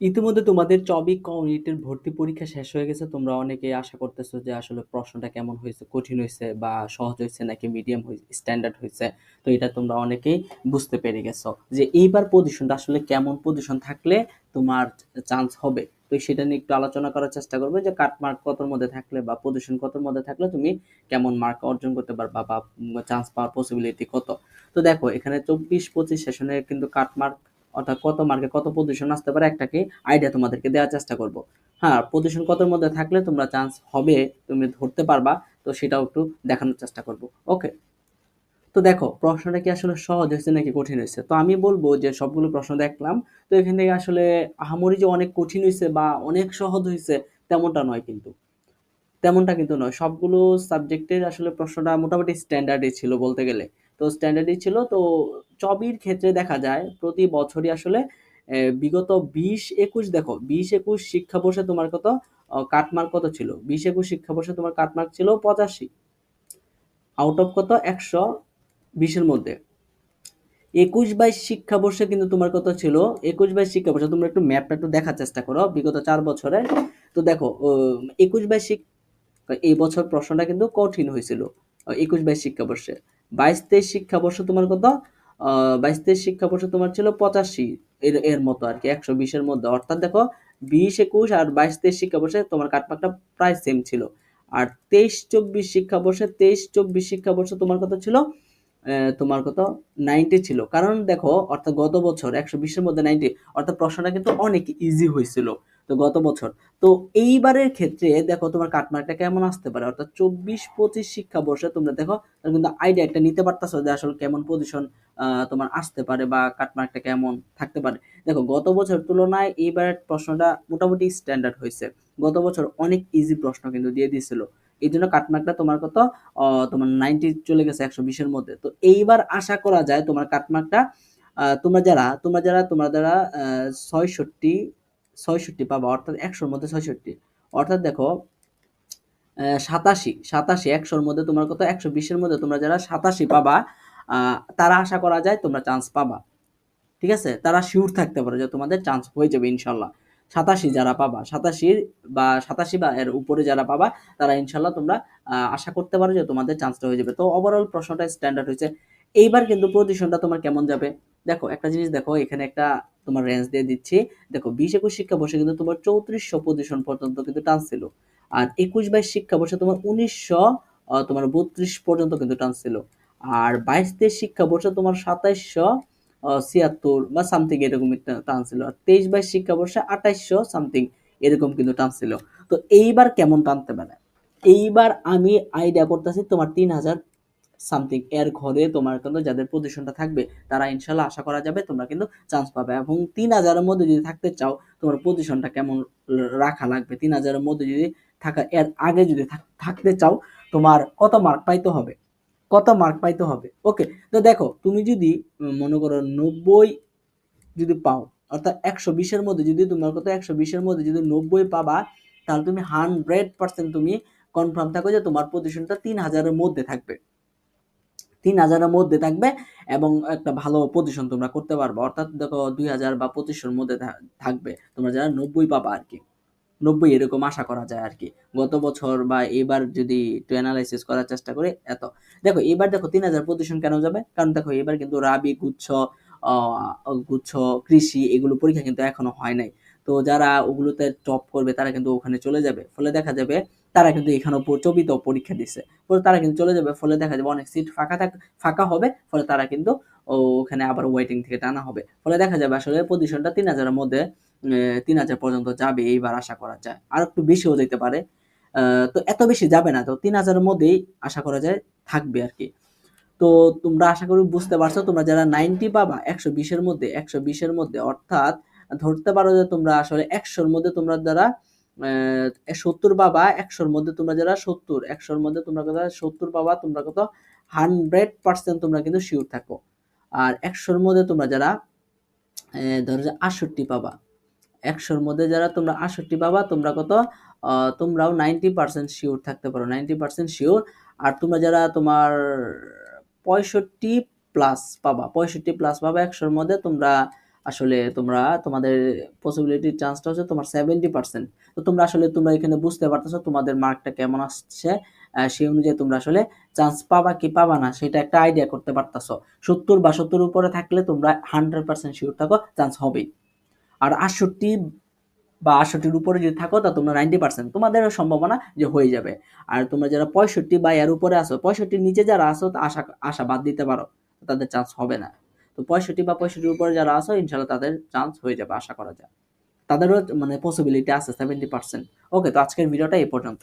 ইতিমধ্যে তোমাদের চবিক কমিউনিটির ভর্তি পরীক্ষা শেষ হয়ে গেছে। তোমরা অনেকেই আশা করতেছো যে আসলে প্রশ্নটা কেমন হয়েছে, কঠিন হয়েছে বা সহজ হয়েছে নাকি মিডিয়াম হয়েছে স্ট্যান্ডার্ড হয়েছে। তো এটা তোমরা অনেকেই বুঝতে পেরে গেছো যে এইবার পজিশনটা আসলে কেমন পজিশন থাকলে তোমার চান্স হবে। তো সেটা নিয়ে একটু আলোচনা করার চেষ্টা করবে যে কাট মার্ক কতর মধ্যে থাকলে বা পজিশন কতর মধ্যে থাকলে তুমি কেমন মার্ক অর্জন করতে পারবা বা চান্স পাওয়ার পসিবিলিটি কত। তো দেখো, এখানে চব্বিশ পঁচিশ সেশনে কিন্তু কাট মার্ক অর্থাৎ কত মার্কে কত পজিশন আসতে পারে একটাকে আইডিয়া তোমাদেরকে দেওয়ার চেষ্টা করব। হ্যাঁ পজিশন কতর মধ্যে থাকলে তোমরা চান্স হবে, তুমি ধরতে পারবা, তো সেটাও একটু দেখানোর চেষ্টা করব। ওকে তো দেখো, প্রশ্নটা কি আসলে সহজ হয়েছে নাকি কঠিন হয়েছে? তো আমি বলব যে সবগুলো প্রশ্ন দেখলাম, তো এখান থেকে আসলে আহামরি যে অনেক কঠিন হয়েছে বা অনেক সহজ হয়েছে তেমনটা নয় কিন্তু। তেমনটা কিন্তু নয়, সবগুলো সাবজেক্টের আসলে প্রশ্নটা মোটামুটি স্ট্যান্ডার্ডই ছিল বলতে গেলে। তো স্ট্যান্ডার্ডই ছিল। তো চবির ক্ষেত্রে দেখা যায়, প্রতি বছরই আসলে বিগত বিশ একুশ, দেখো, বিশ একুশ শিক্ষাবর্ষে তোমার কত কাটমার্ক কত ছিল? বিশ একুশ শিক্ষাবর্ষে তোমার কাটমার্ক ছিল পঁচাশি। আউট অফ কত? একশো বিশের মধ্যে। একুশ বাইশ শিক্ষাবর্ষে কিন্তু তোমার কত ছিল? একুশ বাইশ শিক্ষাবর্ষে, তোমরা একটু ম্যাপটা একটু দেখার চেষ্টা করো, বিগত চার বছরে। তো দেখো একুশ বাইশ এই বছর প্রশ্নটা কিন্তু কঠিন হয়েছিল, একুশ বাইশ শিক্ষাবর্ষে। বাইশ তেইশ শিক্ষাবর্ষ তোমার কত? বাইশ তেইশ শিক্ষাবর্ষ তোমার ছিল পঁচাশি এর এর মতো আর কি, একশো বিশের মধ্যে। অর্থাৎ দেখো, বিশ, একুশ আর বাইশ তেইশ শিক্ষাবর্ষে তোমার কাটমার্কটা প্রায় সেম ছিল। আর তেইশ, চব্বিশ শিক্ষাবর্ষে, তেইশ, চব্বিশ শিক্ষাবর্ষে তোমার কত ছিল? তোমার কত? নাইনটি ছিল। কারণ দেখো, অর্থাৎ গত বছর একশো বিশের মধ্যে নাইনটি, অর্থাৎ প্রশ্নটা কিন্তু অনেক ইজি হয়েছিল। তো গত বছর। তো এইবারের ক্ষেত্রে দেখো তোমার কাটমার্কটা কেমন আসতে পারে? অর্থাৎ চব্বিশ পঁচিশ শিক্ষাবর্ষে তোমরা দেখো কিন্তু আইডিয়া একটা নিতে পারতেছো যে আসলে কেমন পজিশন তোমার আসতে পারে বা কাটমার্কটা কেমন থাকতে পারে। দেখো, গত বছর তুলনায় এইবারের প্রশ্নটা মোটামুটি স্ট্যান্ডার্ড হয়েছে। গত বছর অনেক ইজি প্রশ্ন কিন্তু দিয়ে দিয়েছিল। এই জন্য কাটমার্কটা তোমার কত? তোমার নাইনটি চলে গেছে, একশো বিশের মধ্যে। তো এইবার আশা করা যায় তোমার কাটমার্কটা তোমরা যারা তোমরা যারা তোমরা যারা ছয়ষট্টি ছয়ষট্টি পাবা, অর্থাৎ একশোর মধ্যে ছয়ষট্টি। অর্থাৎ দেখো সাতাশি সাতাশি একশোর মধ্যে তোমার কত? একশো বিশের মধ্যে তোমরা যারা সাতাশি পাবা তারা আশা করা যায় তোমরা চান্স পাবা। ঠিক আছে? তারা শিওর থাকতে পারে যে তোমাদের চান্স হয়ে যাবে ইনশাল্লাহ। সাতাশি যারা পাবা, সাতাশির বা সাতাশি বা এর উপরে যারা পাবা, তারা ইনশাল্লাহ তোমরা আশা করতে পারো যে তোমাদের চান্সটা হয়ে যাবে। তো ওভারঅল প্রশ্নটা স্ট্যান্ডার্ড হয়েছে। এইবার কিন্তু পজিশনটা তোমার কেমন যাবে? দেখো, একটা জিনিস দেখো, এখানে একটা তোমার রেঞ্জ দিয়ে দিচ্ছি। দেখো, বিশ একুশ শিক্ষা বসে কিন্তু তোমার চৌত্রিশশো পজিশন পর্যন্ত কিন্তু টান্স ছিল। আর একুশ বাইশ শিক্ষা বসে তোমার উনিশশো তোমার বত্রিশ পর্যন্ত কিন্তু টান্স ছিল। আর বাইশ তেইশ শিক্ষা বসে তোমার সাতাইশশো ছিয়াত্তর বা সামথিং এরকম টান ছিল। আর তেইশ বাইশ শিক্ষা শিক্ষাবর্ষে আঠাইশশো সামথিং এরকম কিন্তু টান ছিল। তো এইবার কেমন টানতে পারে? এইবার আমি আইডিয়া করতেছি তোমার তিন হাজার সামথিং এর ঘরে তোমার কিন্তু যাদের পজিশনটা থাকবে, তারা ইনশাল্লাহ আশা করা যাবে তোমরা কিন্তু চান্স পাবে। এবং তিন হাজারের মধ্যে যদি থাকতে চাও, তোমার পজিশনটা কেমন রাখা লাগবে? তিন হাজারের মধ্যে যদি থাকা, এর আগে যদি থাকতে চাও, তোমার কত মার্ক পাইতে হবে? কত মার্ক পাইতে হবে? ওকে তো দেখো, তুমি যদি মনে করো নব্বই যদি পাও, অর্থাৎ একশো বিশের মধ্যে যদি তোমার কত, একশো বিশের মধ্যে যদি নব্বই পাবা, তাহলে তুমি হান্ড্রেড পার্সেন্ট তুমি কনফার্ম থাকো যে তোমার পজিশনটা তিন হাজারের মধ্যে থাকবে। তিন হাজারের মধ্যে থাকবে এবং একটা ভালো পজিশন তোমরা করতে পারবে। অর্থাৎ দেখো দুই হাজার বা পঁচিশশোর মধ্যে থাকবে। তোমরা যারা নব্বই পাবা আর কি নব্বই এরকম আশা করা যায় আর কি গত বছর বা এবার যদি একটু অ্যানালাইসিস করার চেষ্টা করি, এত। দেখো, এবার দেখো তিন হাজার পজিশন কেন যাবে? কারণ দেখো, এবার কিন্তু রাবি, গুচ্ছ গুচ্ছ, কৃষি এগুলো পরীক্ষা কিন্তু এখনও হয় নাই। তো যারা ওগুলোতে টপ করবে, তারা কিন্তু ওখানে চলে যাবে। ফলে দেখা যাবে তারা কিন্তু এখানে চবিত পরীক্ষা দিচ্ছে ফলে তারা কিন্তু চলে যাবে, ফলে দেখা যাবে অনেক সিট ফাঁকা থাক, ফাঁকা হবে, ফলে তারা কিন্তু ওখানে আবার ওয়েটিং থেকে টানা হবে। ফলে দেখা যাবে আসলে পজিশনটা তিন হাজারের মধ্যে তিন হাজার পর্যন্ত যাবে এইবার আশা করা যায়। আর একটু বেশিও যেতে পারে। তো এত বেশি যাবে না, তো তিন হাজারের মধ্যেই আশা করা যায় থাকবে আর কি। তো তোমরা আশা করি বুঝতে পারছ, তোমরা যারা নাইনটি পাবা, একশো বিশের মধ্যে, একশো বিশের মধ্যে, অর্থাৎ ধরতে পারো যে তোমরা আসলে একশোর মধ্যে তোমরা যারা সত্তর পাবা একশোর মধ্যে তোমরা যারা সত্তর, একশোর মধ্যে তোমরা কত সত্তর পাবা তোমরা কত হান্ড্রেড পার্সেন্ট তোমরা কিন্তু শিওর থাকো। আর একশোর মধ্যে তোমরা যারা ধরো যে আটষট্টি পাবা একশোর মধ্যে যারা তোমরা আটষট্টি পাবা তোমরা কত তোমরাও নাইনটি পার্সেন্ট শিওর থাকতে পারো নাইনটি পার্সেন্ট শিওর আর তোমরা যারা তোমার পঁয়ষট্টি প্লাস পাবা পঁয়ষট্টি প্লাস পাবা একশোর মধ্যে তোমরা আসলে তোমরা, তোমাদের পসিবিলিটির চান্সটা হচ্ছে তোমার সেভেন্টি পার্সেন্ট তো তোমরা আসলে, তোমরা এখানে বুঝতে পারতেছো তোমাদের মার্কটা কেমন আসছে সেই অনুযায়ী তোমরা আসলে চান্স পাবা কি পাবা না, সেটা একটা আইডিয়া করতে পারতেছো। সত্তর বা সত্তর উপরে থাকলে তোমরা হান্ড্রেড পার্সেন্ট শিওর থাকো চান্স হবেই। আর আটষট্টি বা আটষট্টির উপরে যদি থাকো, তা তোমরা নাইনটি পার্সেন্ট তোমাদের সম্ভাবনা যে হয়ে যাবে। আর তোমরা যারা পঁয়ষট্টি বা এর উপরে আসো পঁয়ষট্টির নিচে যারা আসো আশা আশা বাদ দিতে পারো, তাদের চান্স হবে না। তো পঁয়ষট্টি বা পঁয়ষট্টির উপরে যারা আসো ইনশাল্লাহ তাদের চান্স হয়ে যাবে, আশা করা যায়। তাদেরও মানে পসিবিলিটি আছে সেভেন্টি পার্সেন্ট ওকে তো আজকের ভিডিওটা এই পর্যন্ত